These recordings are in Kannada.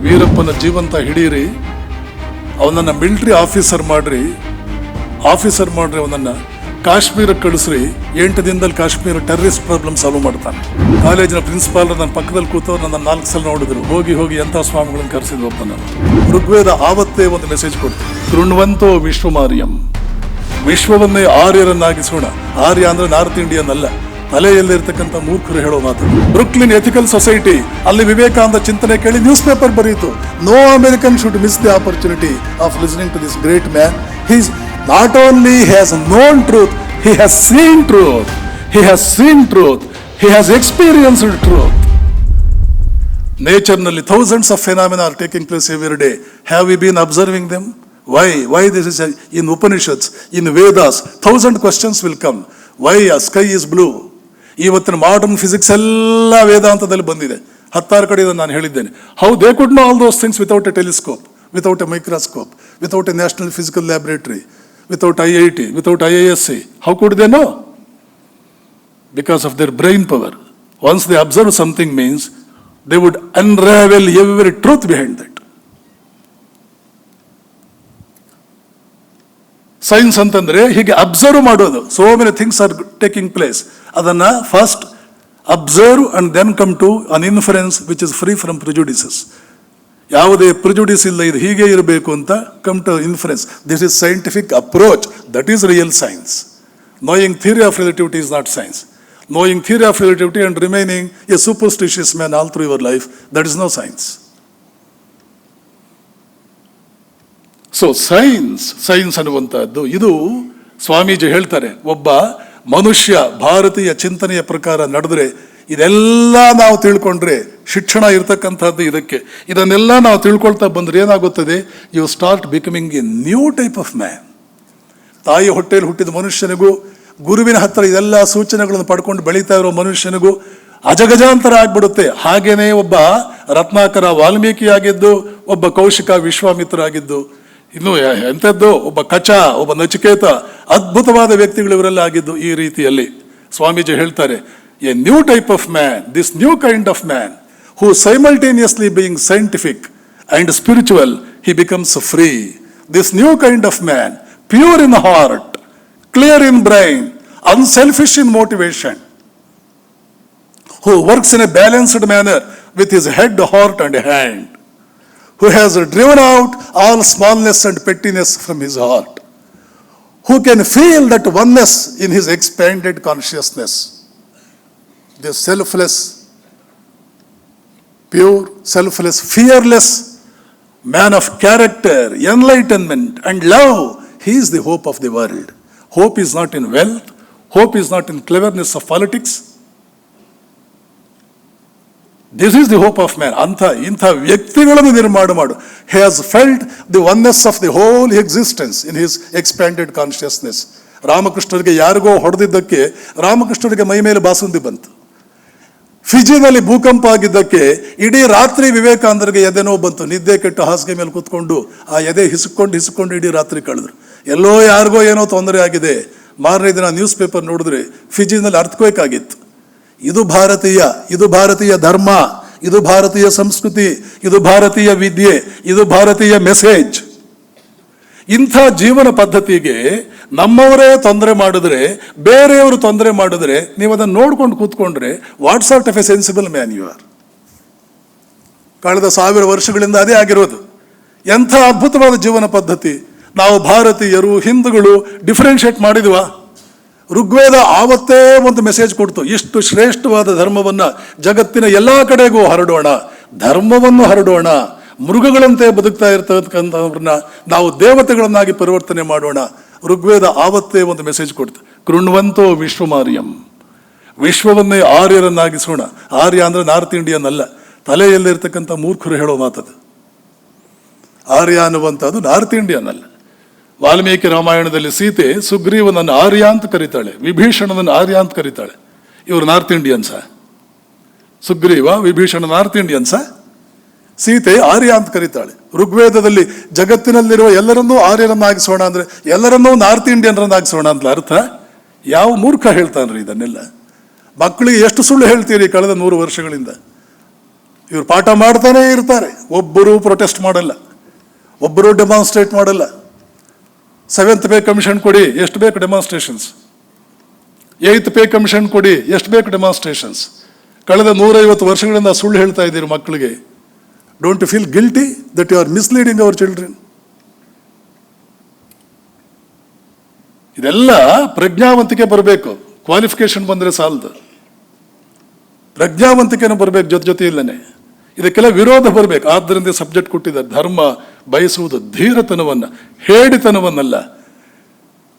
ವೀರಪ್ಪನ ಜೀವಂತ ಹಿಡೀರಿ, ಅವನನ್ನ ಮಿಲಿಟರಿ ಆಫೀಸರ್ ಮಾಡ್ರಿ. ಆಫೀಸರ್ ಮಾಡ್ರಿ, ಅವನನ್ನ ಕಾಶ್ಮೀರಕ್ಕೆ ಕಳಿಸ್ರಿ. ಎಂಟು ದಿನದಲ್ಲಿ ಕಾಶ್ಮೀರ ಟೆರರಿಸ್ಟ್ ಪ್ರಾಬ್ಲಮ್ ಸಾಲ್ವ್ ಮಾಡ್ತಾನೆ. ಕಾಲೇಜಿನ ಪ್ರಿನ್ಸಿಪಾಲ್ ನನ್ನ ಪಕ್ಕದಲ್ಲಿ ಕೂತವ್ರು, ನನ್ನ ನಾಲ್ಕು ಸಲ ನೋಡಿದ್ರು. ಹೋಗಿ ಹೋಗಿ ಎಂಥ ಸ್ವಾಮಿಗಳನ್ನ ಕರೆಸಿದ್ವಪ್ಪ ನಾನು. ಋಗ್ವೇದ ಆವತ್ತೇ ಒಂದು ಮೆಸೇಜ್ ಕೊಡ್ತು ಕೃಣ್ವಂತೋ ವಿಶ್ವಮಾರ್ಯಂ. ವಿಶ್ವವನ್ನೇ ಆರ್ಯರನ್ನಾಗಿಸೋಣ. ಆರ್ಯ ಅಂದ್ರೆ ನಾರ್ತ್ ಇಂಡಿಯನ್ ಅಲ್ಲ. ತಲೆಯಲ್ಲಿರ್ತಕ್ಕಂಥ ಮೂರ್ಖರು ಹೇಳೋ ಮಾತು. ಬ್ರುಕ್ಲಿನ್ ಎಥಿಕಲ್ ಸೊಸೈಟಿ ಅಲ್ಲಿ ವಿವೇಕಾನಂದ ಚಿಂತನೆ ಕೇಳಿ newspaper ಬರೆಯಿತು no American should miss the opportunity of listening to this great man he's not only has known truth he has seen truth he has seen truth he has experienced truth ನೇಚರ್ನಲ್ಲಿ thousands of phenomena are taking place every day have we been observing them why why this is in Upanishads in Vedas thousand questions will come why a sky is blue ಇವತ್ತಿನ ಮಾಡರ್ನ್ ಫಿಸಿಕ್ಸ್ ಎಲ್ಲ ವೇದಾಂತದಲ್ಲಿ ಬಂದಿದೆ. ಹತ್ತಾರು ಕಡೆ ಇದನ್ನು ನಾನು ಹೇಳಿದ್ದೇನೆ. How they could know all those things without a telescope without a microscope without a national physical laboratory without I I T without I I S C how could they know because of their brain power once they observe something means they would unravel every truth behind that. Science ಅಂತಂದರೆ ಹೀಗೆ ಅಬ್ಸರ್ವ್ ಮಾಡೋದು. So many things are taking place ಅದನ್ನ first observe and then come to an inference which is free from prejudices ಯಾವುದೇ ಪ್ರಿಜುಡಿಸ್ ಇಲ್ಲ, ಇದು ಹೀಗೆ ಇರಬೇಕು ಅಂತ come to inference this is scientific approach that is real science knowing theory of relativity is not science knowing theory of relativity and remaining a superstitious man all through your life that is no science. So science science ಅನ್ನುವಂಥದ್ದು, ಇದು ಸ್ವಾಮೀಜಿ ಹೇಳ್ತಾರೆ, ಒಬ್ಬ ಮನುಷ್ಯ ಭಾರತೀಯ ಚಿಂತನೆಯ ಪ್ರಕಾರ ನಡೆದ್ರೆ, ಇದೆಲ್ಲ ನಾವು ತಿಳ್ಕೊಂಡ್ರೆ ಶಿಕ್ಷಣ ಇರತಕ್ಕಂಥದ್ದು ಇದಕ್ಕೆ. ಇದನ್ನೆಲ್ಲ ನಾವು ತಿಳ್ಕೊಳ್ತಾ ಬಂದರೆ ಏನಾಗುತ್ತದೆ? You start becoming a new type of man ತಾಯಿ ಹೊಟ್ಟೆಯಲ್ಲಿ ಹುಟ್ಟಿದ ಮನುಷ್ಯನಿಗೂ, ಗುರುವಿನ ಹತ್ರ ಇದೆಲ್ಲ ಸೂಚನೆಗಳನ್ನು ಪಡ್ಕೊಂಡು ಬೆಳೀತಾ ಇರೋ ಮನುಷ್ಯನಿಗೂ ಅಜಗಜಾಂತರ ಆಗ್ಬಿಡುತ್ತೆ. ಹಾಗೇನೆ ಒಬ್ಬ ರತ್ನಾಕರ ವಾಲ್ಮೀಕಿ ಆಗಿದ್ದು ಒಬ್ಬ ಕೌಶಿಕ ವಿಶ್ವಾಮಿತ್ರ ಆಗಿದ್ದು ಇನ್ನು ಎಂಥದ್ದು? ಒಬ್ಬ ಕಚ ಒಬ್ಬ ನಚಿಕೇತ ಅದ್ಭುತವಾದ ವ್ಯಕ್ತಿಗಳು ಇವರೆಲ್ಲ ಆಗಿದ್ದು ಈ ರೀತಿಯಲ್ಲಿ ಸ್ವಾಮೀಜಿ ಹೇಳ್ತಾರೆ a new type of man this new kind of man who simultaneously being scientific and spiritual he becomes free. This new kind of man pure in heart clear in brain unselfish in motivation who works in a balanced manner with his head heart and hand, who has driven out all smallness and pettiness from his heart, who can feel that oneness in his expanded consciousness. The selfless, pure, selfless, fearless man of character, enlightenment, and love, he is the hope of the world. Hope is not in wealth, hope is not in cleverness of politics. This is the hope of man ಅಂಥ, ಇಂಥ ವ್ಯಕ್ತಿಗಳನ್ನು ನಿರ್ಮಾಣ ಮಾಡು. Has felt the oneness of the whole existence in his expanded consciousness ರಾಮಕೃಷ್ಣರಿಗೆ ಯಾರಿಗೋ ಹೊಡೆದಿದ್ದಕ್ಕೆ, ರಾಮಕೃಷ್ಣರಿಗೆ ಮೈ ಮೇಲೆ ಬಾಸುಂದಿ ಬಂತು. ಫಿಜಿನಲ್ಲಿ ಭೂಕಂಪ ಆಗಿದ್ದಕ್ಕೆ, ಇಡೀ ರಾತ್ರಿ ವಿವೇಕಾನಂದರಿಗೆ ಎದೆ ನೋವು ಬಂತು. ನಿದ್ದೆ ಕೆಟ್ಟು ಹಾಸಿಗೆ ಮೇಲೆ ಕೂತ್ಕೊಂಡು, ಆ ಎದೆ ಹಿಸ್ಕೊಂಡು ಹಿಸ್ಕೊಂಡು ಇಡೀ ರಾತ್ರಿ ಕಳೆದ್ರು. ಎಲ್ಲೋ ಯಾರಿಗೋ ಏನೋ ತೊಂದರೆ ಆಗಿದೆ. ಮಾರನೇ ದಿನ ನ್ಯೂಸ್ ಪೇಪರ್ ನೋಡಿದ್ರೆ ಫಿಜಿನಲ್ಲಿ ಅರ್ಥಕ್ವೇಕ್ ಆಗಿತ್ತು. ಇದು ಭಾರತೀಯ ಇದು ಭಾರತೀಯ ಧರ್ಮ, ಇದು ಭಾರತೀಯ ಸಂಸ್ಕೃತಿ, ಇದು ಭಾರತೀಯ ವಿದ್ಯೆ, ಇದು ಭಾರತೀಯ ಮೆಸೇಜ್. ಇಂಥ ಜೀವನ ಪದ್ಧತಿಗೆ ನಮ್ಮವರೇ ತೊಂದರೆ ಮಾಡಿದ್ರೆ, ಬೇರೆಯವರು ತೊಂದರೆ ಮಾಡಿದ್ರೆ, ನೀವು ಅದನ್ನು ನೋಡ್ಕೊಂಡು ಕೂತ್ಕೊಂಡ್ರೆ what's of a sensible man you are ಕಳೆದ ಸಾವಿರ ವರ್ಷಗಳಿಂದ ಅದೇ ಆಗಿರೋದು. ಎಂಥ ಅದ್ಭುತವಾದ ಜೀವನ ಪದ್ಧತಿ. ನಾವು ಭಾರತೀಯರು, ಹಿಂದೂಗಳು ಡಿಫ್ರೆನ್ಷಿಯೇಟ್ ಮಾಡಿದ್ವಾ? ಋಗ್ವೇದ ಆವತ್ತೇ ಒಂದು ಮೆಸೇಜ್ ಕೊಡ್ತು. ಇಷ್ಟು ಶ್ರೇಷ್ಠವಾದ ಧರ್ಮವನ್ನು ಜಗತ್ತಿನ ಎಲ್ಲ ಕಡೆಗೂ ಹರಡೋಣ. ಧರ್ಮವನ್ನು ಹರಡೋಣ. ಮೃಗಗಳಂತೆ ಬದುಕ್ತಾ ಇರ್ತಕ್ಕಂಥವ್ರನ್ನ ನಾವು ದೇವತೆಗಳನ್ನಾಗಿ ಪರಿವರ್ತನೆ ಮಾಡೋಣ. ಋಗ್ವೇದ ಆವತ್ತೇ ಒಂದು ಮೆಸೇಜ್ ಕೊಡ್ತು. ಕೃಣ್ವಂತೋ ವಿಶ್ವಮಾರ್ಯಂ. ವಿಶ್ವವನ್ನೇ ಆರ್ಯರನ್ನಾಗಿಸೋಣ. ಆರ್ಯ ಅಂದ್ರೆ ನಾರ್ತ್ ಇಂಡಿಯನ್ ಅಲ್ಲ ತಲೆಯಲ್ಲಿರ್ತಕ್ಕಂಥ ಮೂರ್ಖರು ಹೇಳೋ ಮಾತದು. ಆರ್ಯ ಅನ್ನುವಂಥದ್ದು ನಾರ್ತ್ ಇಂಡಿಯನ್ ಅಲ್ಲ ವಾಲ್ಮೀಕಿ ರಾಮಾಯಣದಲ್ಲಿ ಸೀತೆ ಸುಗ್ರೀವನನ್ನು ಆರ್ಯ ಅಂತ ಕರೀತಾಳೆ, ವಿಭೀಷಣನನ್ನು ಆರ್ಯ ಅಂತ ಕರೀತಾಳೆ. ಇವರು north Indians Sugriva, Vibhishana north Indians Sita Arya ಅಂತ ಕರೀತಾಳೆ. ಋಗ್ವೇದದಲ್ಲಿ ಜಗತ್ತಿನಲ್ಲಿರುವ ಎಲ್ಲರನ್ನೂ ಆರ್ಯರನ್ನಾಗಿಸೋಣ ಅಂದ್ರೆ ಎಲ್ಲರನ್ನೂ ನಾರ್ತ್ ಇಂಡಿಯನ್ರನ್ನಾಗಿಸೋಣ ಅಂತ ಅರ್ಥ? ಯಾವ ಮೂರ್ಖ ಹೇಳ್ತಾನ್ರಿ ಇದನ್ನೆಲ್ಲ? ಮಕ್ಕಳಿಗೆ ಎಷ್ಟು ಸುಳ್ಳು ಹೇಳ್ತೀರಿ ಕಳೆದ ನೂರು ವರ್ಷಗಳಿಂದ? ಇವ್ರು ಪಾಠ ಮಾಡ್ತಾನೆ ಇರ್ತಾರೆ. ಒಬ್ಬರು ಪ್ರೊಟೆಸ್ಟ್ ಮಾಡಲ್ಲ. ಒಬ್ಬರು ಡೆಮಾನ್ಸ್ಟ್ರೇಟ್ ಮಾಡಲ್ಲ. ಸೆವೆಂತ್ ಪೇ ಕಮಿಷನ್ ಕೊಡಿ, ಎಷ್ಟು ಬೇಕು ಡೆಮಾನ್ಸ್ಟ್ರೇಷನ್ಸ್ ಏಯ್ತ್ ಪೇ ಕಮಿಷನ್ ಕೊಡಿ, ಎಷ್ಟು ಬೇಕು ಡೆಮಾನ್ಸ್ಟ್ರೇಷನ್ಸ್ ಕಳೆದ ನೂರೈವತ್ತು ವರ್ಷಗಳಿಂದ ಸುಳ್ಳು ಹೇಳ್ತಾ ಇದ್ದೀರಿ ಮಕ್ಕಳಿಗೆ. Don't feel guilty that you are misleading our children ಇದೆಲ್ಲ ಪ್ರಜ್ಞಾವಂತಿಕೆ ಬರಬೇಕು. ಕ್ವಾಲಿಫಿಕೇಶನ್ ಬಂದರೆ ಸಾಲದು. ಪ್ರಜ್ಞಾವಂತಿಕೆನೂ ಬರಬೇಕು ಜೊತೆ ಜೊತೆಯಲ್ಲೇ ಇದಕ್ಕೆಲ್ಲ ವಿರೋಧ ಬರಬೇಕು. ಆದ್ದರಿಂದ ಸಬ್ಜೆಕ್ಟ್ ಕೊಟ್ಟಿದ್ದಾರೆ ಧರ್ಮ ಬಯಸುವುದು ಧೀರತನವನ್ನ, ಹೇಡಿತನವನ್ನಲ್ಲ.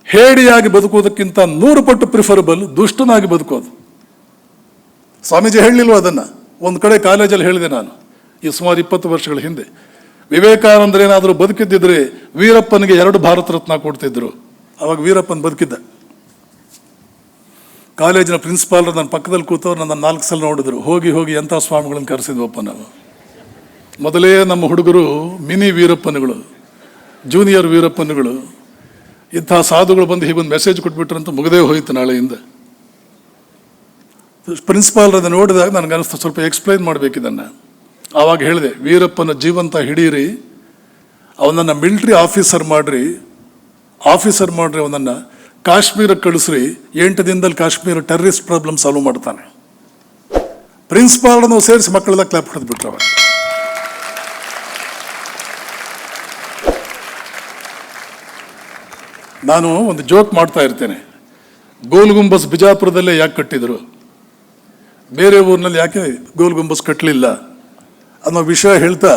ಹೇಡಿಯಾಗಿ ಬದುಕುವುದಕ್ಕಿಂತ ನೂರು ಪಟ್ಟು ಪ್ರಿಫರಬಲ್ ದುಷ್ಟನಾಗಿ ಬದುಕೋದು. ಸ್ವಾಮೀಜಿ ಹೇಳಲಿಲ್ವ ಅದನ್ನ? ಒಂದು ಕಡೆ ಕಾಲೇಜಲ್ಲಿ ಹೇಳಿದೆ ನಾನು, ಈ ಸುಮಾರು ಇಪ್ಪತ್ತು ವರ್ಷಗಳ ಹಿಂದೆ. ವಿವೇಕಾನಂದರೇನಾದರೂ ಬದುಕಿದ್ದಿದ್ರೆ ವೀರಪ್ಪನಿಗೆ ಎರಡು ಭಾರತ ರತ್ನ ಕೊಡ್ತಿದ್ರು. ಅವಾಗ ವೀರಪ್ಪನ್ ಬದುಕಿದ್ದ. ಕಾಲೇಜಿನ ಪ್ರಿನ್ಸಿಪಾಲ್ ನನ್ನ ಪಕ್ಕದಲ್ಲಿ ಕೂತವ್ರು ನನ್ನ ನಾಲ್ಕು ಸಲ ನೋಡಿದ್ರು. ಹೋಗಿ ಹೋಗಿ ಎಂಥ ಸ್ವಾಮಿಗಳನ್ನು ಕರೆಸಿದ್ವಪ್ಪ ನಾವು. ಮೊದಲೇ ನಮ್ಮ ಹುಡುಗರು ಮಿನಿ ವೀರಪ್ಪನುಗಳು, ಜೂನಿಯರ್ ವೀರಪ್ಪನುಗಳು, ಇಂಥ ಸಾಧುಗಳು ಬಂದು ಹೀಗೊಂದು ಮೆಸೇಜ್ ಕೊಟ್ಬಿಟ್ರು ಅಂತ ಮುಗದೇ ಹೋಯಿತು ನಾಳೆಯಿಂದ. ಪ್ರಿನ್ಸಿಪಾಲ್ ಅದನ್ನು ನೋಡಿದಾಗ ನನಗೆ ಅನಿಸ್ತು, ಸ್ವಲ್ಪ ಎಕ್ಸ್ಪ್ಲೈನ್ ಮಾಡಬೇಕಿದ್ದನ್ನು ಆವಾಗ ಹೇಳಿದೆ, ವೀರಪ್ಪನ ಜೀವಂತ ಹಿಡೀರಿ, ಅವನನ್ನು ಮಿಲ್ಟ್ರಿ ಆಫೀಸರ್ ಮಾಡಿರಿ ಆಫೀಸರ್ ಮಾಡಿರಿ ಅವನನ್ನು. ಕಾಶ್ಮೀರಕ್ಕೆ ಕಳಿಸ್ರಿ, ಎಂಟು ದಿನದಲ್ಲಿ ಕಾಶ್ಮೀರ ಟೆರರಿಸ್ಟ್ ಪ್ರಾಬ್ಲಮ್ ಸಾಲ್ವ್ ಮಾಡ್ತಾನೆ. ಪ್ರಿನ್ಸಿಪಾಲ್ನು ಸೇರಿಸಿ ಮಕ್ಕಳೆಲ್ಲ ಕ್ಲಾಪ್ ಹೊಡೆದು ಬಿಟ್ರು ನಾನು ಒಂದು ಜೋಕ್ ಮಾಡ್ತಾ ಇರ್ತೇನೆ. ಗೋಲ್ ಗುಂಬಸ್ ಬಿಜಾಪುರದಲ್ಲೇ ಯಾಕೆ ಕಟ್ಟಿದ್ರು? ಬೇರೆ ಊರಿನಲ್ಲಿ ಯಾಕೆ ಗೋಲ್ ಗುಂಬಸ್ ಕಟ್ಟಲಿಲ್ಲ ಅನ್ನೋ ವಿಷಯ ಹೇಳ್ತಾ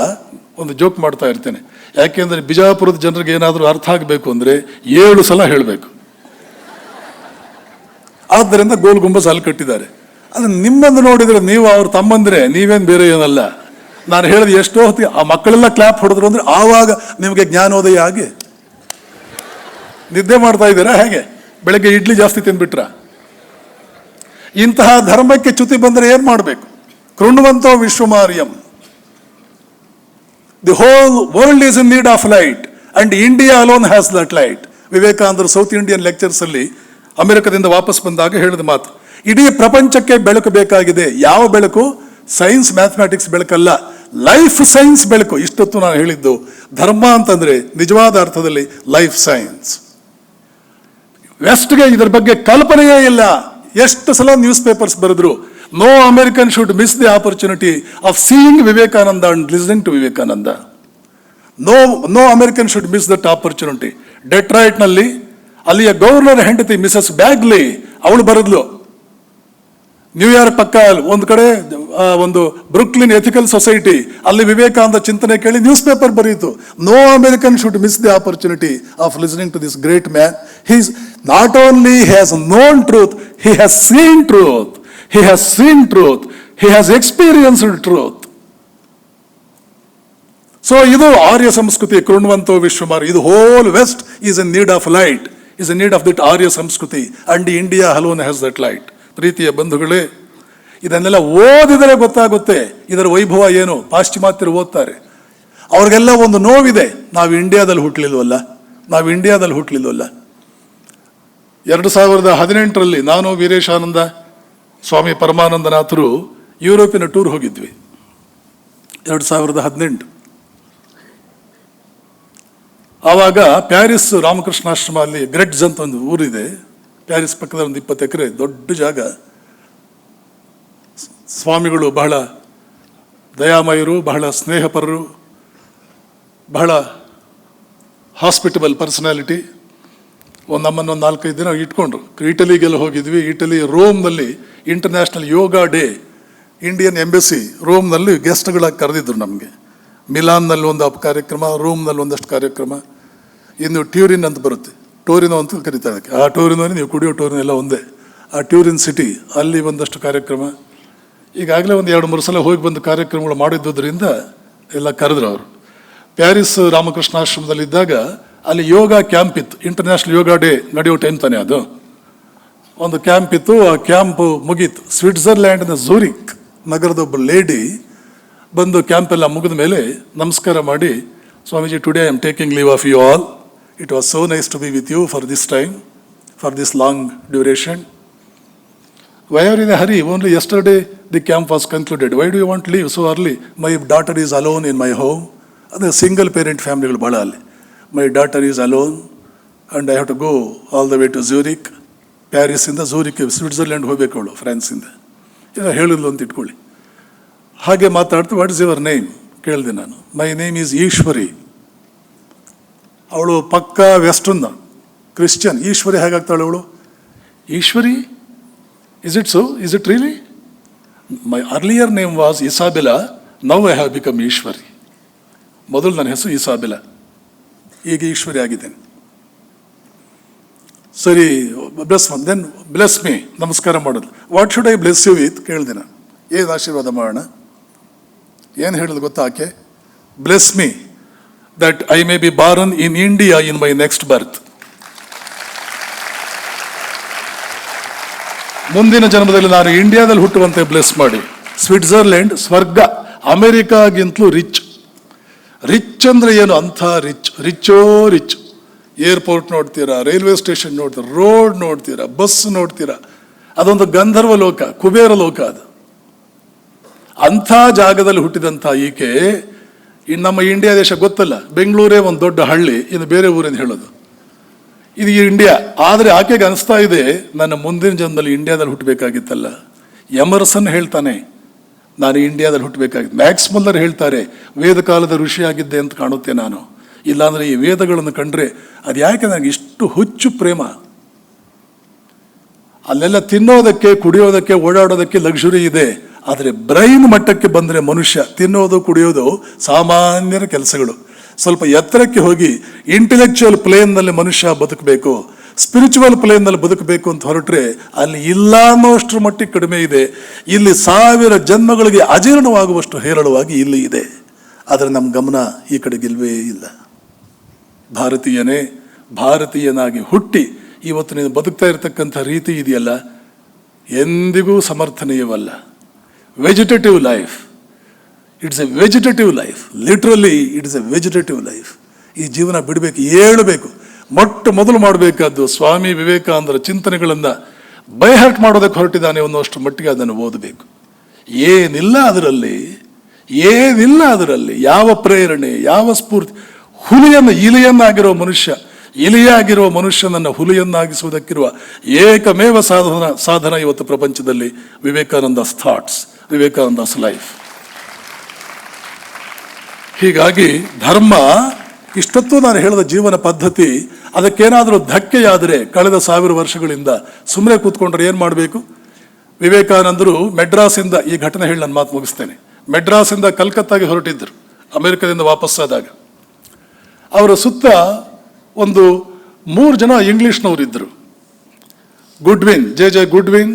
ಒಂದು ಜೋಕ್ ಮಾಡ್ತಾ ಇರ್ತೇನೆ. ಯಾಕೆಂದರೆ ಬಿಜಾಪುರದ ಜನರಿಗೆ ಏನಾದರೂ ಅರ್ಥ ಆಗಬೇಕು ಅಂದರೆ ಏಳು ಸಲ ಹೇಳಬೇಕು. ಆದ್ದರಿಂದ ಗೋಲ್ ಗುಂಬಸ್ ಅಲ್ಲಿ ಕಟ್ಟಿದ್ದಾರೆ. ಅದು ನಿಮ್ಮನ್ನು ನೋಡಿದರೆ ನೀವು ಅವ್ರು ತಮ್ಮಂದ್ರೆ, ನೀವೇನು ಬೇರೆ ಏನಲ್ಲ. ನಾನು ಹೇಳಿದ ಎಷ್ಟೋ ಹೊತ್ತಿಗೆ ಆ ಮಕ್ಕಳೆಲ್ಲ ಕ್ಲಾಪ್ ಹೊಡೆದ್ರು ಅಂದ್ರೆ ಆವಾಗ ನಿಮಗೆ ಜ್ಞಾನೋದಯ ಆಗಿ. ನಿದ್ದೆ ಮಾಡ್ತಾ ಇದ್ದೀರಾ ಹೇಗೆ? ಬೆಳಗ್ಗೆ ಇಡ್ಲಿ ಜಾಸ್ತಿ ತಿಂದ್ಬಿಟ್ರ? ಇಂತಹ ಧರ್ಮಕ್ಕೆ ಚ್ಯುತಿ ಬಂದರೆ ಏನು ಮಾಡಬೇಕು? ಕೃಣ್ವಂತೋ ವಿಶ್ವಮಾರ್ಯಂ. The whole world is in need of light and India alone has that light ವಿವೇಕಾನಂದರು ಸೌತ್ ಇಂಡಿಯನ್ ಲೆಕ್ಚರ್ಸ್ ಅಲ್ಲಿ ಅಮೆರಿಕದಿಂದ ವಾಪಸ್ ಬಂದಾಗ ಹೇಳಿದ ಮಾತು, ಇಡೀ ಪ್ರಪಂಚಕ್ಕೆ ಬೆಳಕು ಬೇಕಾಗಿದೆ. ಯಾವ ಬೆಳಕು? ಸೈನ್ಸ್ ಮ್ಯಾಥಮೆಟಿಕ್ಸ್ ಬೆಳಕಲ್ಲ. ಲೈಫ್ ಸೈನ್ಸ್ ಬೆಳಕು. ಇಷ್ಟೊತ್ತು ನಾನು ಹೇಳಿದ್ದು ಧರ್ಮ ಅಂತಂದ್ರೆ ನಿಜವಾದ ಅರ್ಥದಲ್ಲಿ ಲೈಫ್ ಸೈನ್ಸ್ ವೆಸ್ಟ್ಗೆ ಇದರ ಬಗ್ಗೆ ಕಲ್ಪನೆಯೇ ಇಲ್ಲ. ಎಷ್ಟು ಸಲ ನ್ಯೂಸ್ ಪೇಪರ್ಸ್ ಬರೆದ್ರು no American should miss the opportunity of seeing Vivekananda and listening to Vivekananda no no American should miss that opportunity ಡೆಟ್ರಾಯ್ಟ್ನಲ್ಲಿ ಅಲ್ಲಿಯ ಗವರ್ನರ್ ಹೆಂಡತಿ ಮಿಸಸ್ ಬ್ಯಾಗ್ಲಿ, ಅವಳು ಬರೆದ್ಲು ನ್ಯೂಯಾರ್ಕ್ ಪಕ್ಕ, ಒಂದು ಕಡೆ ಒಂದು ಬ್ರುಕ್ಲಿನ್ ಎಥಿಕಲ್ ಸೊಸೈಟಿ, ಅಲ್ಲಿ ವಿವೇಕಾನಂದ ಚಿಂತನೆ ಕೇಳಿ newspaper ಬರೆಯಿತು no American should miss the opportunity of listening to this great man. He's not only has known truth, he has seen truth, he has seen truth, he has experienced truth. So ಇದು ಆರ್ಯ ಸಂಸ್ಕೃತಿ ಕೃಣ್ವಂತೋ ವಿಶ್ವಮಾರ್, ಇದು whole west is in need of light is a need of that ಆರ್ಯ ಸಂಸ್ಕೃತಿ and India alone has that light ಪ್ರೀತಿಯ ಬಂಧುಗಳೇ ಇದನ್ನೆಲ್ಲ ಓದಿದರೆ ಗೊತ್ತಾಗುತ್ತೆ. ಇದರ ವೈಭವ ಏನು? ಪಾಶ್ಚಿಮಾತ್ಯರು ಓದ್ತಾರೆ. ಅವ್ರಿಗೆಲ್ಲ ಒಂದು ನೋವಿದೆ. ನಾವು ಇಂಡಿಯಾದಲ್ಲಿ ಹುಟ್ಟಲಿಲ್ವಲ್ಲ ನಾವು ಇಂಡಿಯಾದಲ್ಲಿ ಹುಟ್ಟಲಿಲ್ವಲ್ಲ ಎರಡು ಸಾವಿರದ ಹದಿನೆಂಟರಲ್ಲಿ ನಾನು ವೀರೇಶಾನಂದ, ಸ್ವಾಮಿ ಪರಮಾನಂದನಾಥರು ಯುರೋಪಿನ ಟೂರ್ ಹೋಗಿದ್ವಿ. ಎರಡು ಸಾವಿರದ ಹದಿನೆಂಟು. ಆವಾಗ ಪ್ಯಾರಿಸ್ ರಾಮಕೃಷ್ಣಾಶ್ರಮ ಅಲ್ಲಿ ಗ್ರೆಡ್ಸ್ ಅಂತ ಒಂದು ಊರಿದೆ. ಪ್ಯಾರಿಸ್ ಪಕ್ಕದ ಒಂದು ಇಪ್ಪತ್ತು ಎಕರೆ ದೊಡ್ಡ ಜಾಗ. ಸ್ವಾಮಿಗಳು ಬಹಳ ದಯಾಮಯರು, ಬಹಳ ಸ್ನೇಹಪರರು, ಬಹಳ ಹಾಸ್ಪಿಟಬಲ್ ಪರ್ಸನಾಲಿಟಿ ಒಂದು ನಮ್ಮನ್ನು ಒಂದು ನಾಲ್ಕೈದು ದಿನ ಇಟ್ಕೊಂಡ್ರು. ಇಟಲಿಗೆಲ್ಲ ಹೋಗಿದ್ವಿ. Italy ರೋಮ್ನಲ್ಲಿ international yoga day Indian embassy ರೋಮ್ನಲ್ಲಿ ಗೆಸ್ಟ್ಗಳಾಗಿ ಕರೆದಿದ್ರು ನಮಗೆ. ಮಿಲಾನ್ನಲ್ಲಿ ಒಂದು ಕಾರ್ಯಕ್ರಮ, ರೋಮ್ನಲ್ಲಿ ಒಂದಷ್ಟು ಕಾರ್ಯಕ್ರಮ. ಇನ್ನು ಟ್ಯೂರಿನ್ ಅಂತ ಬರುತ್ತೆ. ಟೂರಿನೋ ಅಂತ ಕರೀತಾರೆ ಅದಕ್ಕೆ. ಆ ಟೂರಿನೋ ನೀವು ಕುಡಿಯೋ ಟೂರಿನ ಎಲ್ಲ ಒಂದೇ. ಆ ಟ್ಯೂರಿನ್ ಸಿಟಿ, ಅಲ್ಲಿ ಒಂದಷ್ಟು ಕಾರ್ಯಕ್ರಮ. ಈಗಾಗಲೇ ಒಂದು ಎರಡು, ಮೂರು ಸಲ ಹೋಗಿ ಬಂದು ಕಾರ್ಯಕ್ರಮಗಳು ಮಾಡಿದ್ದುದರಿಂದ ಎಲ್ಲ ಕರೆದ್ರು ಅವರು. ಪ್ಯಾರಿಸ್ ರಾಮಕೃಷ್ಣ ಆಶ್ರಮದಲ್ಲಿದ್ದಾಗ ಅಲ್ಲಿ ಯೋಗ ಕ್ಯಾಂಪ್ ಇತ್ತು. ಇಂಟರ್ನ್ಯಾಷನಲ್ ಯೋಗ ಡೇ ನಡೆಯೋ ಟೈಮ್ ತಾನೇ ಅದು. ಒಂದು ಕ್ಯಾಂಪ್ ಇತ್ತು. ಆ ಕ್ಯಾಂಪ್ ಮುಗೀತು. ಸ್ವಿಟ್ಜರ್ಲ್ಯಾಂಡ್ನ ಝೂರಿಕ್ ನಗರದ ಒಬ್ಬ ಲೇಡಿ ಬಂದು ಕ್ಯಾಂಪ್ ಎಲ್ಲ ಮುಗಿದ ಮೇಲೆ ನಮಸ್ಕಾರ ಮಾಡಿ, Swamiji today I am taking leave of you all it was so nice to be with you for this time for this long duration why are in a hurry only yesterday the camp was concluded why do you want leave so early my daughter is alone in my home ಅದೇ ಸಿಂಗಲ್ ಪೇರೆಂಟ್ ಫ್ಯಾಮಿಲಿಗಳು ಭಾಳ ಅಲ್ಲಿ my daughter is alone and I have to go all the way to Zurich ಪ್ಯಾರಿಸಿಂದ Zurich Switzerland ಹೋಗ್ಬೇಕು ಅವಳು ಫ್ರಾನ್ಸಿಂದ ಇಲ್ಲ ಹೇಳಿದ್ಲು ಅಂತ ಇಟ್ಕೊಳ್ಳಿ. ಹಾಗೆ ಮಾತಾಡ್ತು ವಾಟ್ ಇಸ್ ಯುವರ್ ನೇಮ್ ಕೇಳಿದೆ ನಾನು. ಮೈ ನೇಮ್ ಈಸ್ ಈಶ್ವರಿ ಅವಳು ಪಕ್ಕ ವೆಸ್ಟರ್ನ್ ಕ್ರಿಶ್ಚಿಯನ್ ಈಶ್ವರಿ ಹೇಗಾಗ್ತಾಳೆ ಅವಳು? Ishwari? Is it so is it really my earlier name was Isabella now I have become Ishwari ಮೊದಲು ನನ್ನ ಹೆಸರು ಇಸಾಬಿಲ ಈಗ ಈಶ್ವರಿ ಆಗಿದ್ದೇನೆ. ಸರಿ ಬ್ಲೆಸ್ ದೆನ್ ಬ್ಲೆಸ್ ಮೀ ನಮಸ್ಕಾರ ಮಾಡೋದು. What should I bless you with ಕೇಳಿದೆ ನಾನು. ಏನು ಆಶೀರ್ವಾದ ಮಾಡೋಣ? ಏನು ಹೇಳಿದ್ರು ಗೊತ್ತಾ ಆಕೆ? Bless me that I may be born in India in my next birth ಮುಂದಿನ ಜನ್ಮದಲ್ಲಿ ನಾನು ಇಂಡಿಯಾದಲ್ಲಿ ಹುಟ್ಟುವಂತೆ ಬ್ಲೆಸ್ ಮಾಡಿ. ಸ್ವಿಟ್ಜರ್ಲೆಂಡ್ ಸ್ವರ್ಗ, ಅಮೆರಿಕಾಗಿಂತಲೂ ರಿಚ್ ರಿಚ್ ಅಂದ್ರೆ ಏನು? ಅಂಥ ರಿಚ್ ರಿಚ್ಚೋ ರಿಚ್ ಏರ್ಪೋರ್ಟ್ ನೋಡ್ತೀರಾ ರೈಲ್ವೆ ಸ್ಟೇಷನ್ ನೋಡ್ತೀರಾ ರೋಡ್ ನೋಡ್ತೀರಾ ಬಸ್ ನೋಡ್ತೀರಾ? ಅದೊಂದು ಗಂಧರ್ವ ಲೋಕ, ಕುಬೇರ ಲೋಕ ಅದು. ಅಂಥ ಜಾಗದಲ್ಲಿ ಹುಟ್ಟಿದಂಥ ಈಕೆ ಇನ್ನು ನಮ್ಮ ಇಂಡಿಯಾ ದೇಶ ಗೊತ್ತಲ್ಲ, ಬೆಂಗಳೂರೇ ಒಂದು ದೊಡ್ಡ ಹಳ್ಳಿ, ಇನ್ನು ಬೇರೆ ಊರಿಂದ ಹೇಳೋದು. ಇದು ಇಂಡಿಯಾ. ಆದರೆ ಆಕೆಗೆ ಅನಿಸ್ತಾ ಇದೆ, ನನ್ನ ಮುಂದಿನ ಜನ್ಮದಲ್ಲಿ ಇಂಡಿಯಾದಲ್ಲಿ ಹುಟ್ಟಬೇಕಾಗಿತ್ತಲ್ಲ ಎಮರ್ಸನ್ ಹೇಳ್ತಾನೆ, ನಾನು ಇಂಡಿಯಾದಲ್ಲಿ ಹುಟ್ಟಬೇಕಾಗಿತ್ತು ಮ್ಯಾಕ್ಸ್ ಮುಲ್ಲರ್ ಹೇಳ್ತಾರೆ, ವೇದ ಕಾಲದ ಋಷಿಯಾಗಿದ್ದೆ ಅಂತ ಕಾಣುತ್ತೆ ನಾನು. ಇಲ್ಲಾಂದರೆ ಈ ವೇದಗಳನ್ನು ಕಂಡ್ರೆ ಅದು ಯಾಕೆ ನನಗೆ ಇಷ್ಟು ಹುಚ್ಚು ಪ್ರೇಮ? ಅಲ್ಲೆಲ್ಲ ತಿನ್ನೋದಕ್ಕೆ, ಕುಡಿಯೋದಕ್ಕೆ, ಓಡಾಡೋದಕ್ಕೆ ಲಕ್ಸುರಿ ಇದೆ. ಆದರೆ ಬ್ರೈನ್ ಮಟ್ಟಕ್ಕೆ ಬಂದರೆ ಮನುಷ್ಯ ತಿನ್ನೋದು, ಕುಡಿಯೋದು ಸಾಮಾನ್ಯರ ಕೆಲಸಗಳು. ಸ್ವಲ್ಪ ಎತ್ತರಕ್ಕೆ ಹೋಗಿ ಇಂಟೆಲೆಕ್ಚುವಲ್ ಪ್ಲೇನ್ನಲ್ಲಿ ಮನುಷ್ಯ ಬದುಕಬೇಕು ಸ್ಪಿರಿಚುವಲ್ ಪ್ಲೇನ್ನಲ್ಲಿ ಬದುಕಬೇಕು ಅಂತ ಹೊರಟ್ರೆ ಅಲ್ಲಿ ಇಲ್ಲ ಅನ್ನೋಷ್ಟು ಮಟ್ಟಿಗೆ ಕಡಿಮೆ ಇದೆ. ಇಲ್ಲಿ ಸಾವಿರ ಜನ್ಮಗಳಿಗೆ ಅಜೀರ್ಣವಾಗುವಷ್ಟು ಹೇರಳವಾಗಿ ಇಲ್ಲಿ ಇದೆ. ಆದರೆ ನಮ್ಮ ಗಮನ ಈ ಕಡೆಗಿಲ್ವೇ ಇಲ್ಲ. ಭಾರತೀಯನೇ ಭಾರತೀಯನಾಗಿ ಹುಟ್ಟಿ ಇವತ್ತು ನೀನು ಬದುಕ್ತಾ ಇರತಕ್ಕಂಥ ರೀತಿ ಇದೆಯಲ್ಲ? ಎಂದಿಗೂ ಸಮರ್ಥನೀಯವಲ್ಲ vegetative life it's a vegetative life literally it's a vegetative life ಈ ಜೀವನ ಬಿಡಬೇಕು ಹೇಳಬೇಕು ಮೊಟ್ಟ ಮೊದಲು ಮಾಡಬೇಕಾದ್ದು ಸ್ವಾಮಿ ವಿವೇಕಾನಂದರ ಚಿಂತನೆಗಳನ್ನು ಬೈಹರ್ಟ್ ಮಾಡೋದಕ್ಕೆ ಹೊರಟಿದ್ದಾನೆ ಅನ್ನೋಷ್ಟು ಮಟ್ಟಿಗೆ ಅದನ್ನು ಓದಬೇಕು. ಏನಿಲ್ಲ ಅದರಲ್ಲಿ ಏನಿಲ್ಲ ಅದರಲ್ಲಿ, ಯಾವ ಪ್ರೇರಣೆ, ಯಾವ ಸ್ಫೂರ್ತಿ, ಹುಲಿಯನ್ನು ಇಲಿಯನ್ನಾಗಿರೋ ಮನುಷ್ಯ ಇಲಿಯಾಗಿರುವ ಮನುಷ್ಯನನ್ನು ಹುಲಿಯನ್ನಾಗಿಸುವುದಕ್ಕಿರುವ ಏಕಮೇವ ಸಾಧನ ಸಾಧನ ಇವತ್ತು ಪ್ರಪಂಚದಲ್ಲಿ ವಿವೇಕಾನಂದ ಥಾಟ್ಸ್ ವಿವೇಕಾನಂದಸ್ ಲೈಫ್ ಹೀಗಾಗಿ ಧರ್ಮ, ಇಷ್ಟೊತ್ತು ನಾನು ಹೇಳಿದ ಜೀವನ ಪದ್ಧತಿ, ಅದಕ್ಕೇನಾದರೂ ಧಕ್ಕೆಯಾದರೆ ಕಳೆದ ಸಾವಿರ ವರ್ಷಗಳಿಂದ ಸುಮ್ಮನೆ ಕೂತ್ಕೊಂಡ್ರೆ ಏನು ಮಾಡಬೇಕು? ವಿವೇಕಾನಂದರು ಮೆಡ್ರಾಸಿಂದ ಈ ಘಟನೆ ಹೇಳಿ ನನ್ನ ಮಾತು ಮುಗಿಸ್ತೇನೆ. ಮೆಡ್ರಾಸಿಂದ ಕಲ್ಕತ್ತಾಗೆ ಹೊರಟಿದ್ದರು, ಅಮೆರಿಕದಿಂದ ವಾಪಸ್ಸಾದಾಗ ಅವರ ಸುತ್ತ ಒಂದು ಮೂರು ಜನ ಇಂಗ್ಲೀಷ್ನವರಿದ್ದರು. ಗುಡ್ವಿನ್, ಜೆ ಜೆ ಗುಡ್ವಿನ್,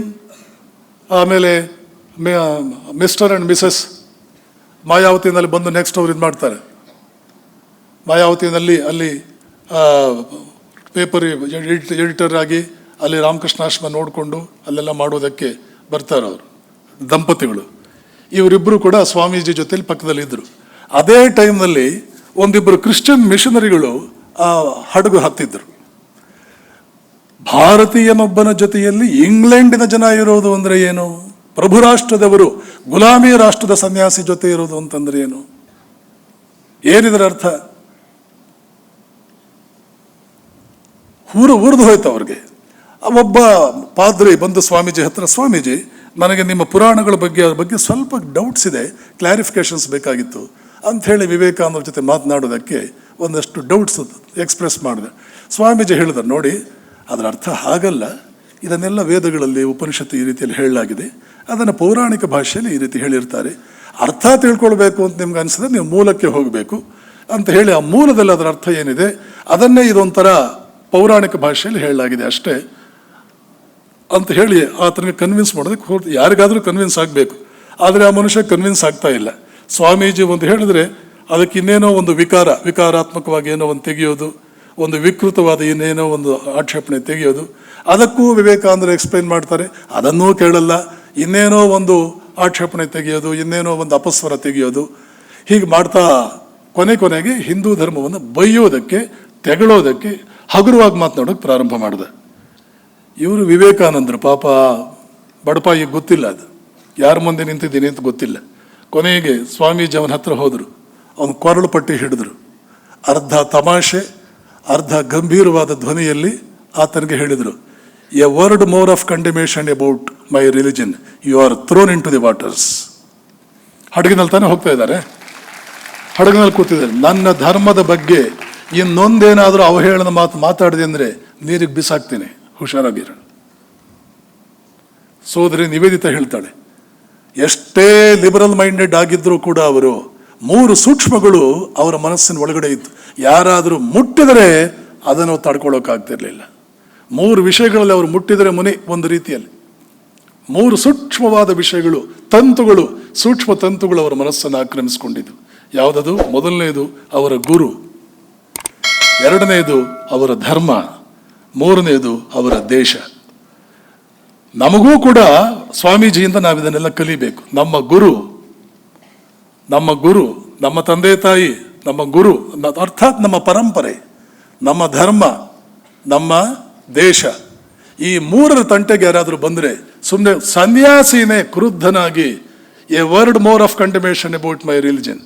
ಆಮೇಲೆ ಮಿಸ್ಟರ್ ಆ್ಯಂಡ್ ಮಿಸಸ್ ಮಾಯಾವತಿನಲ್ಲಿ ಬಂದು ನೆಕ್ಸ್ಟ್ ಅವ್ರು ಇದು ಮಾಡ್ತಾರೆ. ಮಾಯಾವತಿನಲ್ಲಿ ಅಲ್ಲಿ ಪೇಪರ್ ಎಡಿಟರ್ ಆಗಿ ಅಲ್ಲಿ ರಾಮಕೃಷ್ಣಾಶ್ರಮ ನೋಡಿಕೊಂಡು ಅಲ್ಲೆಲ್ಲ ಮಾಡೋದಕ್ಕೆ ಬರ್ತಾರೆ ಅವರು, ದಂಪತಿಗಳು. ಇವರಿಬ್ಬರು ಕೂಡ ಸ್ವಾಮೀಜಿ ಜೊತೆಯಲ್ಲಿ ಪಕ್ಕದಲ್ಲಿ ಇದ್ದರು ಅದೇ ಟೈಮ್ನಲ್ಲಿ ಒಂದಿಬ್ಬರು ಕ್ರಿಶ್ಚಿಯನ್ ಮಿಷನರಿಗಳು ಆ, ಹಡಗು ಹತ್ತಿದ್ರು. ಭಾರತೀಯನೊಬ್ಬನ ಜೊತೆಯಲ್ಲಿ ಇಂಗ್ಲೆಂಡಿನ ಜನ ಇರೋದು ಅಂದರೆ ಏನು? ಪ್ರಭು ರಾಷ್ಟ್ರದವರು ಗುಲಾಮಿ ರಾಷ್ಟ್ರದ ಸನ್ಯಾಸಿ ಜೊತೆ ಇರೋದು ಅಂತಂದ್ರೆ ಏನು? ಏನಿದರ ಅರ್ಥ? ಊರು ಊರ್ದು ಹೋಯ್ತು ಅವ್ರಿಗೆ. ಒಬ್ಬ ಪಾದ್ರಿ ಬಂದು ಸ್ವಾಮೀಜಿ ಹತ್ರ, ಸ್ವಾಮೀಜಿ, ನನಗೆ ನಿಮ್ಮ ಪುರಾಣಗಳ ಬಗ್ಗೆ, ಅದ್ರ ಬಗ್ಗೆ ಸ್ವಲ್ಪ ಡೌಟ್ಸ್ ಇದೆ ಕ್ಲಾರಿಫಿಕೇಶನ್ಸ್ ಬೇಕಾಗಿತ್ತು. ಅಂಥೇಳಿ ವಿವೇಕಾನಂದರ ಜೊತೆ ಮಾತನಾಡೋದಕ್ಕೆ ಒಂದಷ್ಟು ಡೌಟ್ಸ್ ಎಕ್ಸ್ಪ್ರೆಸ್ ಮಾಡಿದೆ. ಸ್ವಾಮೀಜಿ ಹೇಳಿದ್ರು ನೋಡಿ, ಅದರ ಅರ್ಥ ಹಾಗಲ್ಲ. ಇದನ್ನೆಲ್ಲ ವೇದಗಳಲ್ಲಿ ಉಪನಿಷತ್ತು ಈ ರೀತಿಯಲ್ಲಿ ಹೇಳಲಾಗಿದೆ. ಅದನ್ನು ಪೌರಾಣಿಕ ಭಾಷೆಯಲ್ಲಿ ಈ ರೀತಿ ಹೇಳಿರ್ತಾರೆ. ಅರ್ಥ ತಿಳ್ಕೊಳ್ಬೇಕು ಅಂತ ನಿಮ್ಗೆ ಅನಿಸಿದ್ರೆ ನೀವು ಮೂಲಕ್ಕೆ ಹೋಗಬೇಕು. ಅಂತ ಹೇಳಿ ಆ ಮೂಲದಲ್ಲಿ ಅದರ ಅರ್ಥ ಏನಿದೆ? ಅದನ್ನೇ ಇದೊಂಥರ ಪೌರಾಣಿಕ ಭಾಷೆಯಲ್ಲಿ ಹೇಳಲಾಗಿದೆ ಅಷ್ಟೇ. ಅಂತ ಹೇಳಿ ಆತನಿಗೆ ಕನ್ವಿನ್ಸ್ ಮಾಡೋದಕ್ಕೆ ಹೊರತು ಯಾರಿಗಾದರೂ ಕನ್ವಿನ್ಸ್ ಆಗಬೇಕು. ಆದರೆ ಆ ಮನುಷ್ಯ ಕನ್ವಿನ್ಸ್ ಆಗ್ತಾ ಇಲ್ಲ. ಸ್ವಾಮೀಜಿ ಒಂದು ಹೇಳಿದ್ರೆ ಅದಕ್ಕೆ ಇನ್ನೇನೋ ಒಂದು ವಿಕಾರ, ವಿಕಾರಾತ್ಮಕವಾಗಿ ಏನೋ ಒಂದು ತೆಗೆಯೋದು ಒಂದು ವಿಕೃತವಾದ ಇನ್ನೇನೋ ಒಂದು ಆಕ್ಷೇಪಣೆ ತೆಗೆಯೋದು. ಅದಕ್ಕೂ ವಿವೇಕಾನಂದರು ಎಕ್ಸ್ಪ್ಲೈನ್ ಮಾಡ್ತಾರೆ. ಅದನ್ನೂ ಕೇಳಲ್ಲ. ಇನ್ನೇನೋ ಒಂದು ಆಕ್ಷೇಪಣೆ ತೆಗೆಯೋದು, ಇನ್ನೇನೋ ಒಂದು ಅಪಸ್ವರ ತೆಗೆಯೋದು. ಹೀಗೆ ಮಾಡ್ತಾ ಕೊನೆ ಕೊನೆಗೆ ಹಿಂದೂ ಧರ್ಮವನ್ನು ಬೈಯೋದಕ್ಕೆ ತೆಗಳೋದಕ್ಕೆ ಹಗುರವಾಗಿ ಮಾತನಾಡೋಕ್ಕೆ ಪ್ರಾರಂಭ ಮಾಡಿದೆ. ಇವರು ವಿವೇಕಾನಂದರು, ಪಾಪ ಬಡಪಾಯಿ ಗೊತ್ತಿಲ್ಲ ಅದು. ಯಾರ ಮುಂದೆ ನಿಂತಿದ್ದೀನಿ ಅಂತ ಗೊತ್ತಿಲ್ಲ. ಕೊನೆಗೆ ಸ್ವಾಮೀಜಿ ಅವನ ಹತ್ರ ಹೋದರು. ಅವನು ಕೊರಳು ಪಟ್ಟಿ ಹಿಡಿದ್ರು. ಅರ್ಧ ತಮಾಷೆ ಅರ್ಧ ಗಂಭೀರವಾದ ಧ್ವನಿಯಲ್ಲಿ ಆತನಿಗೆ ಹೇಳಿದರು, a word more of condemnation about my religion, you are thrown into the waters. ಹಡಗಿನಲ್ಲಿ ತಾನೇ ಹೋಗ್ತಾ ಇದ್ದಾರೆ? ಹಡಗಿನಲ್ಲಿ ಕೂತಿದ್ದಾರೆ. ನನ್ನ ಧರ್ಮದ ಬಗ್ಗೆ ಇನ್ನೊಂದೇನಾದರೂ ಅವಹೇಳನ ಮಾತು ಮಾತಾಡಿದೆ ಅಂದರೆ ನೀರಿಗೆ ಬಿಸಾಕ್ತೀನಿ. ಹುಷಾರಾಗಿರ. ಸೋದರಿ ನಿವೇದಿತ ಹೇಳ್ತಾಳೆ, ಎಷ್ಟೇ ಲಿಬರಲ್ ಮೈಂಡೆಡ್ ಆಗಿದ್ದರೂ ಕೂಡ ಅವರು ಮೂರು ಸೂಕ್ಷ್ಮಗಳು ಅವರ ಮನಸ್ಸಿನ ಒಳಗಡೆ ಇತ್ತು. ಯಾರಾದರೂ ಮುಟ್ಟಿದರೆ ಅದನ್ನು ತಡ್ಕೊಳ್ಳೋಕ್ಕಾಗ್ತಿರ್ಲಿಲ್ಲ ಮೂರು ವಿಷಯಗಳಲ್ಲಿ ಅವರು ಮುಟ್ಟಿದರೆ ಮುನಿ ಒಂದು ರೀತಿಯಲ್ಲಿ. ಮೂರು ಸೂಕ್ಷ್ಮವಾದ ವಿಷಯಗಳು, ತಂತುಗಳು, ಸೂಕ್ಷ್ಮ ತಂತುಗಳು ಅವರ ಮನಸ್ಸನ್ನು ಆಕ್ರಮಿಸಿಕೊಂಡಿದ್ದು. ಯಾವುದದು? ಮೊದಲನೆಯದು ಅವರ ಗುರು. ಎರಡನೆಯದು ಅವರ ಧರ್ಮ. ಮೂರನೆಯದು ಅವರ ದೇಶ. ನಮಗೂ ಕೂಡ ಸ್ವಾಮೀಜಿಯಿಂದ ನಾವು ಇದನ್ನೆಲ್ಲ ಕಲಿಬೇಕು. ನಮ್ಮ ಗುರು ನಮ್ಮ ಗುರು, ನಮ್ಮ ತಂದೆ ತಾಯಿ, ನಮ್ಮ ಗುರು ಅರ್ಥಾತ್ ನಮ್ಮ ಪರಂಪರೆ, ನಮ್ಮ ಧರ್ಮ, ನಮ್ಮ ದೇಶ. ಈ ಮೂರರ ತಂಟೆಗೆ ಯಾರಾದರೂ ಬಂದರೆ ಸುಮ್ಮನೆ ಸನ್ಯಾಸಿನೇ ಕ್ರುದ್ಧನಾಗಿ, a word more of condemnation about my religion,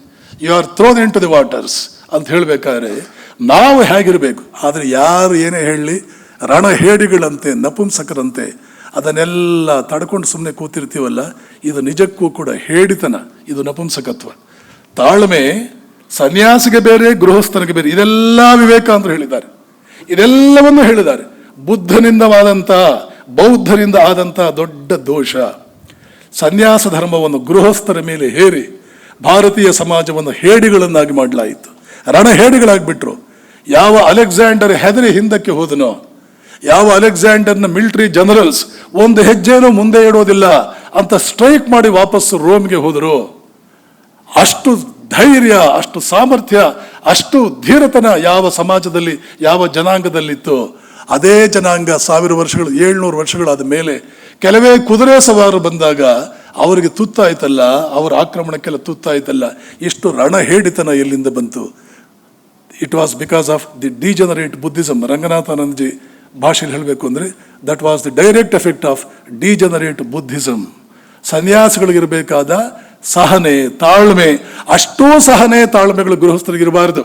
you are thrown into the waters ಅಂತ ಹೇಳಬೇಕಾದ್ರೆ, ನಾವು ಹೇಗಿರಬೇಕು? ಆದರೆ ಯಾರು ಏನೇ ಹೇಳಲಿ, ರಣಹೇಡಿಗಳಂತೆ, ನಪುಂಸಕರಂತೆ ಅದನ್ನೆಲ್ಲ ತಡ್ಕೊಂಡು ಸುಮ್ಮನೆ ಕೂತಿರ್ತೀವಲ್ಲ, ಇದು ನಿಜಕ್ಕೂ ಕೂಡ ಹೇಳಿತನ ಇದು ನಪುಂಸಕತ್ವ. ತಾಳ್ಮೆ ಸನ್ಯಾಸಿಗೆ ಬೇರೆ, ಗೃಹಸ್ಥನಿಗೆ ಬೇರೆ, ಇದೆಲ್ಲ ವಿವೇಕ ಅಂತ ಹೇಳಿದ್ದಾರೆ. ಇದೆಲ್ಲವನ್ನು ಹೇಳಿದ್ದಾರೆ. ಬುದ್ಧನಿಂದವಾದಂಥ ಬೌದ್ಧರಿಂದ ಆದಂಥ ದೊಡ್ಡ ದೋಷ. ಸನ್ಯಾಸ ಧರ್ಮವನ್ನು ಗೃಹಸ್ಥರ ಮೇಲೆ ಹೇರಿ, ಭಾರತೀಯ ಸಮಾಜವನ್ನು ಹೇಡಿಗಳನ್ನಾಗಿ ಮಾಡಲಾಯಿತು. ರಣಹೇಡಿಗಳಾಗ್ಬಿಟ್ರು. ಯಾವ ಅಲೆಕ್ಸಾಂಡರ್ ಹೆದರಿ ಹಿಂದಕ್ಕೆ ಹೋದನೋ, ಯಾವ ಅಲೆಕ್ಸಾಂಡರ್ನ ಮಿಲಿಟರಿ ಜನರಲ್ಸ್ ಒಂದು ಹೆಜ್ಜೆನೂ ಮುಂದೆ ಇಡೋದಿಲ್ಲ ಅಂತ ಸ್ಟ್ರೈಕ್ ಮಾಡಿ ವಾಪಸ್ಸು ರೋಮ್ಗೆ ಹೋದರು. ಅಷ್ಟು ಧೈರ್ಯ, ಅಷ್ಟು ಸಾಮರ್ಥ್ಯ, ಅಷ್ಟು ಧೀರತನ ಯಾವ ಸಮಾಜದಲ್ಲಿ, ಯಾವ ಜನಾಂಗದಲ್ಲಿತ್ತು. ಅದೇ ಜನಾಂಗ ಸಾವಿರ ವರ್ಷಗಳು, ಏಳ್ನೂರು ವರ್ಷಗಳಾದ ಮೇಲೆ ಕೆಲವೇ ಕುದುರೆ ಸವಾರು ಬಂದಾಗ ಅವರಿಗೆ ತುತ್ತಾಯ್ತಲ್ಲ, ಅವರ ಆಕ್ರಮಣಕ್ಕೆಲ್ಲ ತುತ್ತಾಯ್ತಲ್ಲ, ಇಷ್ಟು ರಣಹೇಡಿತನ ಎಲ್ಲಿಂದ ಬಂತು? It was because of the degenerate Buddhism Ranganathanandaji ಭಾಷೆಯಲ್ಲಿ ಹೇಳಬೇಕು ಅಂದರೆ that was the direct effect of degenerate Buddhism ಸನ್ಯಾಸಿಗಳಿಗಿರಬೇಕಾದ ಸಹನೆ, ತಾಳ್ಮೆ, ಅಷ್ಟೂ ಸಹನೆ, ತಾಳ್ಮೆಗಳು ಗೃಹಸ್ಥರಿಗೆ ಇರಬಾರ್ದು.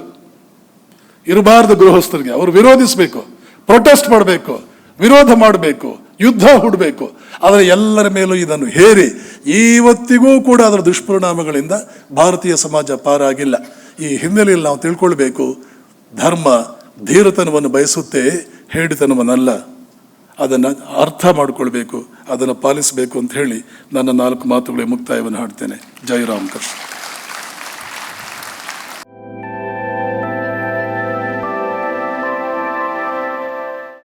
ಇರಬಾರ್ದು ಗೃಹಸ್ಥರಿಗೆ. ಅವರು ವಿರೋಧಿಸಬೇಕು ಪ್ರೊಟೆಸ್ಟ್ ಮಾಡಬೇಕು, ವಿರೋಧ ಮಾಡಬೇಕು, ಯುದ್ಧ ಹೂಡಬೇಕು. ಆದರೆ ಎಲ್ಲರ ಮೇಲೂ ಇದನ್ನು ಹೇರಿ ಇವತ್ತಿಗೂ ಕೂಡ ಅದರ ದುಷ್ಪರಿಣಾಮಗಳಿಂದ ಭಾರತೀಯ ಸಮಾಜ ಪಾರಾಗಿಲ್ಲ. ಈ ಹಿನ್ನೆಲೆಯಲ್ಲಿ ನಾವು ತಿಳ್ಕೊಳ್ಬೇಕು, ಧರ್ಮ ಧೀರತನವನ್ನು ಬಯಸುತ್ತೆ ಹೇಳಿತನವನ್ನಲ್ಲ ಅದನ್ನು ಅರ್ಥ ಮಾಡಿಕೊಳ್ಬೇಕು, ಅದನ್ನು ಪಾಲಿಸಬೇಕು ಅಂತ ಹೇಳಿ ನನ್ನ ನಾಲ್ಕು ಮಾತುಗಳೇ ಮುಕ್ತಾಯವನ್ನು ಹಾಡ್ತೇನೆ. ಜೈ ರಾಮ್ ಕೃಷ್ಣ